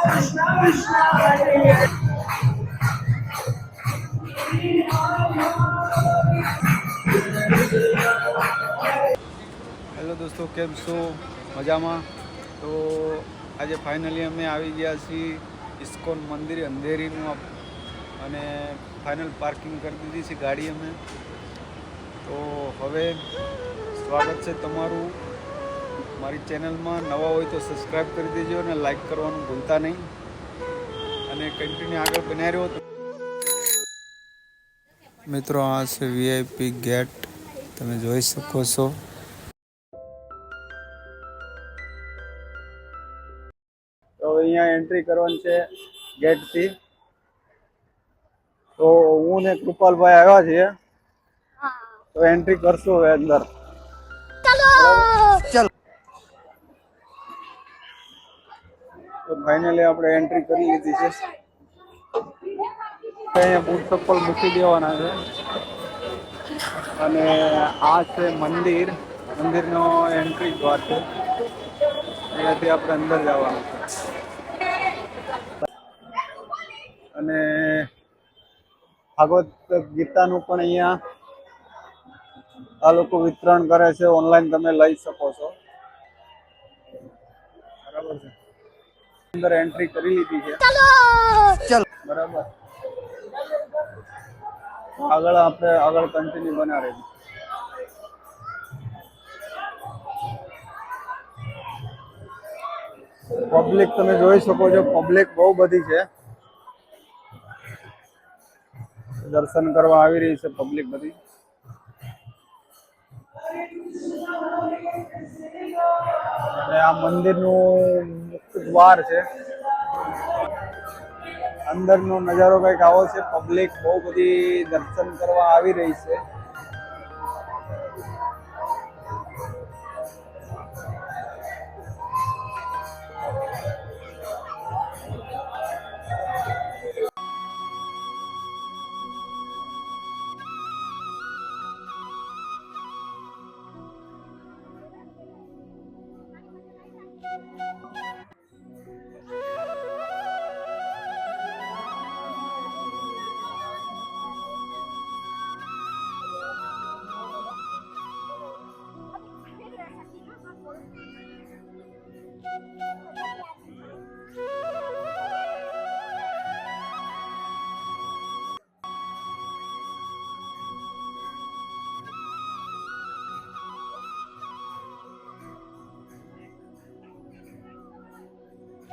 Hello દોસ્તો, કેમ છો? મજામાં? તો આજે ફાઇનલી અમે આવી ગયા છીએ ઇસ્કોન મંદિર અંધેરીનું અને ફાઇનલ પાર્કિંગ કરી દીધી છે ગાડી અમે. તો હવે સ્વાગત છે તમારું. મારી ચેનલમાં નવા હોય તો સબસ્ક્રાઈબ કરી દેજો અને લાઈક કરવાનું ભૂલતા નહીં. અને કન્ટિન્યુ આગળ બનાવી રહ્યો તો મિત્રો આ છે વીઆઈપી ગેટ. તમે જોઈ શકો છો. તો અહીંયા એન્ટ્રી કરવાની છે ગેટથી. તો હું ને કૃપાલભાઈ આવ્યા છીએ. તો એન્ટ્રી કરશું હવે અંદર. તો ફાઇનલી આપણે એન્ટ્રી કરી લીધી છે. અહીંયા બૂટ ચપ્પલ મૂકી દેવાના છે. અને આ છે મંદિર. મંદિરનો એન્ટ્રી દ્વાર છે. અહીંયાથી આપણે અંદર જવાનું છે. અને ભાગવત ગીતાનું પણ અહીંયા આ લોકો વિતરણ કરે છે. ઓનલાઈન તમે લઈ શકો છો. અંદર એન્ટ્રી કરી લીધી છે. બરાબર. આગળ આપણે આગળ કન્ટિન્યુ બનાવે પબ્લિક તમે જોઈ શકો છો પબ્લિક બહુ બધી છે. દર્શન કરવા આવી રહી છે પબ્લિક બધી. અને આ મંદિરનું દ્વાર છે. અંદરનો નજારો કંઈક આવો છે. પબ્લિક બહુ બધી દર્શન કરવા આવી રહી છે.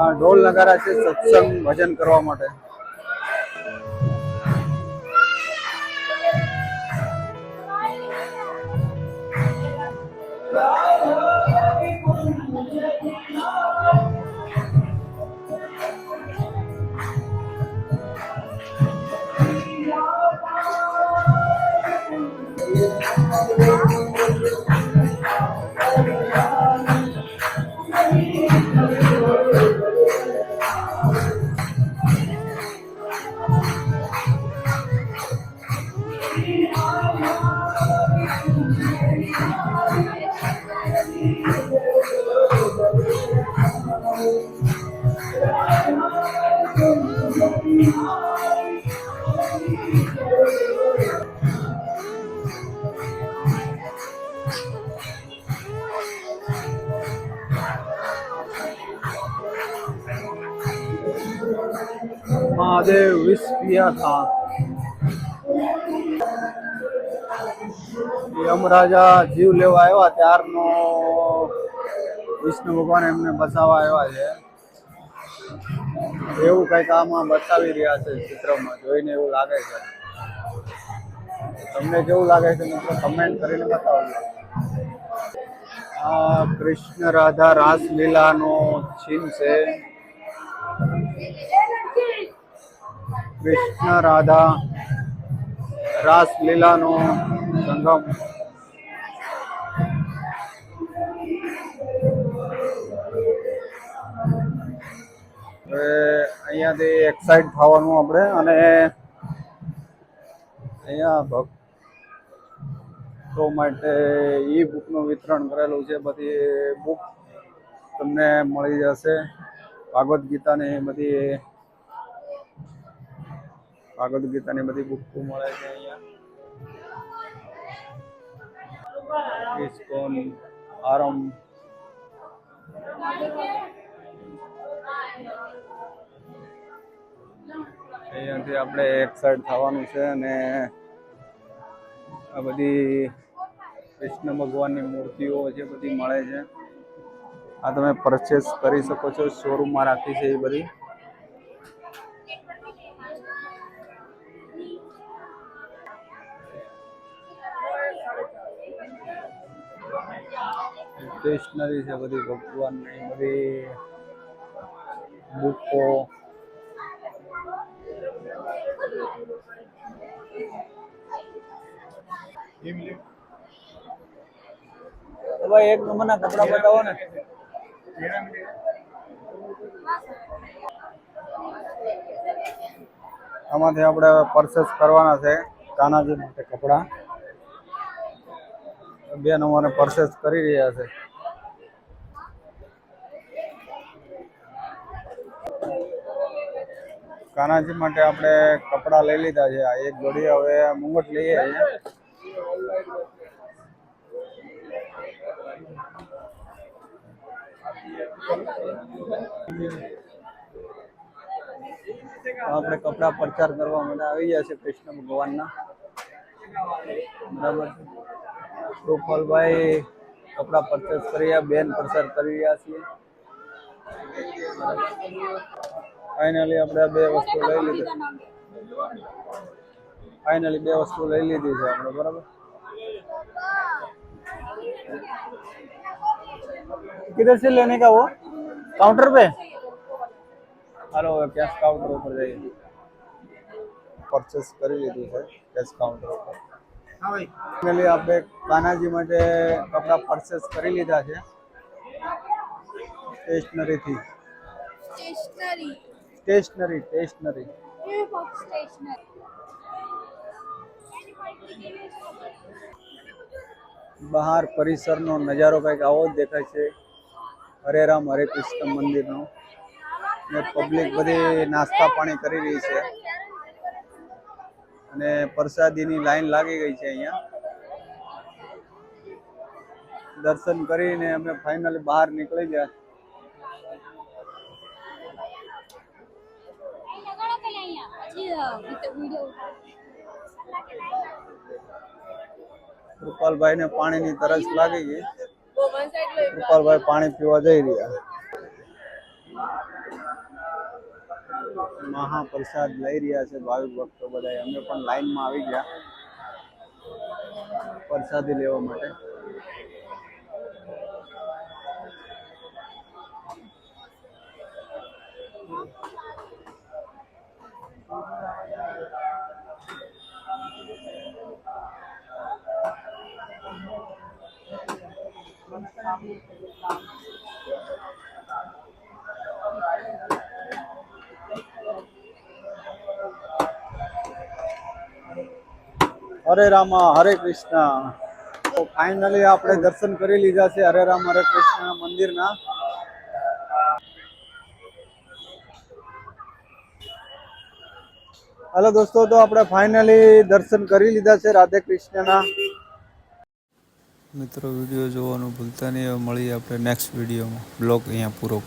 ઢોલ નગારા છે સત્સંગ ભજન કરવા માટે મહાદેવ વિસ્પિયા પિયા યમરાજા જીવ લેવા આવ્યા ત્યારનો વિષ્ણુ ભગવાન એમને બચાવવા આવ્યા છે. એવું કંઈક આમાં બતાવી રહ્યા છે ચિત્રમાં, જોઈને એવું લાગે છે. તમને કેવું લાગે છે મિત્રો? કમેન્ટ કરીને બતાવજો. આ કૃષ્ણ રાધા રાસલીલાનો છીન છે. કૃષ્ણ રાધા રાસલીલાનો સંગમ. અહીંયાથી એક્સાઇટ થવાનું આપણે અને અહીંયા ભક્તો માટે ઈ બુકનું વિતરણ કરેલું છે. બધી બુક તમને મળી જશે. ભાગવદ્ ગીતાની બધી ભાગવદ્ ગીતાની બધી બુકો મળે છે અહીંયા. ઇસ્કોન આરમ અહીંયાથી આપણે એક સાઈડ થવાનું છે અને આ બધી કૃષ્ણ ભગવાનની મૂર્તિઓ છે બધી મળે છે. આ તમે પરચેસ કરી શકો છો. શોરૂમમાં રાખી છે એ બધી. સ્ટેશનરી છે, બધી ભગવાનની બધી બુકો. ભાઈ, એક નંબરના કપડા બતાવો ને. આમાંથી આપણે પરચેસ કરવાના છે, કાનાજી માટે કપડા. બે નંબરને પરચેસ કરી રહ્યા છે. કાનાજી માટે આપણે કપડા લઈ લીધા છે. આ એક જોડી હવે મુંગટ લઈએ આપણે કપડા પ્રચાર કરવા માટે આવી ગયા છે કૃષ્ણ ભગવાનના. બરાબર રૂપલભાઈ કપડા પરચેસ કરી બેન પ્રચાર કરી રહ્યા છીએ. ફાઇનલી આપણે આ બે વસ્તુ લઈ લીધી ફાઇનલી બે વસ્તુ લઈ લીધી છે આપણે બરાબર किधर से लेने का वो काउंटर पे હાલો હવે કેશ કાઉન્ટર ઉપર જઈએ પરચેસ કરી લીધું છે કેશ કાઉન્ટર ઉપર ફાઇનલી આપણે કાનાજી માટે કપડાં પરચેસ કરી લીધા છે સ્ટેશનરીથી સ્ટેશનરી સ્ટેશનરી સ્ટેશનરી. બહાર પરિસરનો નજારો કંઈક આવો જ દેખાય છે. હરે રામ હરે કૃષ્ણ મંદિરનો. ને પબ્લિક બધી નાસ્તા પાણી કરી રહી છે. અને પ્રસાદીની લાઈન લાગી ગઈ છે અહીંયા. દર્શન કરીને અમે ફાઇનલી બહાર નીકળી ગયા. અહીંયા ને પાણી ની તરસ લાગી ગઈ. કૃપાલભાઈ પાણી પીવા જઈ રહ્યા. મહાપ્રસાદ લઈ રહ્યા છે ભાવિક ભક્તો બધા અમે પણ લાઈનમાં આવી ગયા પ્રસાદી લેવા માટે. હરે રામા, હરે કૃષ્ણ. તો ફાઇનલી આપણે દર્શન કરી લીધા છે હરે રામ, હરે કૃષ્ણ મંદિરના. હાલો દોસ્તો, તો આપણે ફાઇનલી દર્શન કરી લીધા છે રાધે કૃષ્ણના. મિત્રો વીડિયો જોવાનું ભૂલતા નહીં. હવે મળીએ આપણે નેક્સ્ટ વિડીયોમાં. બ્લોગ અહીંયા પૂરો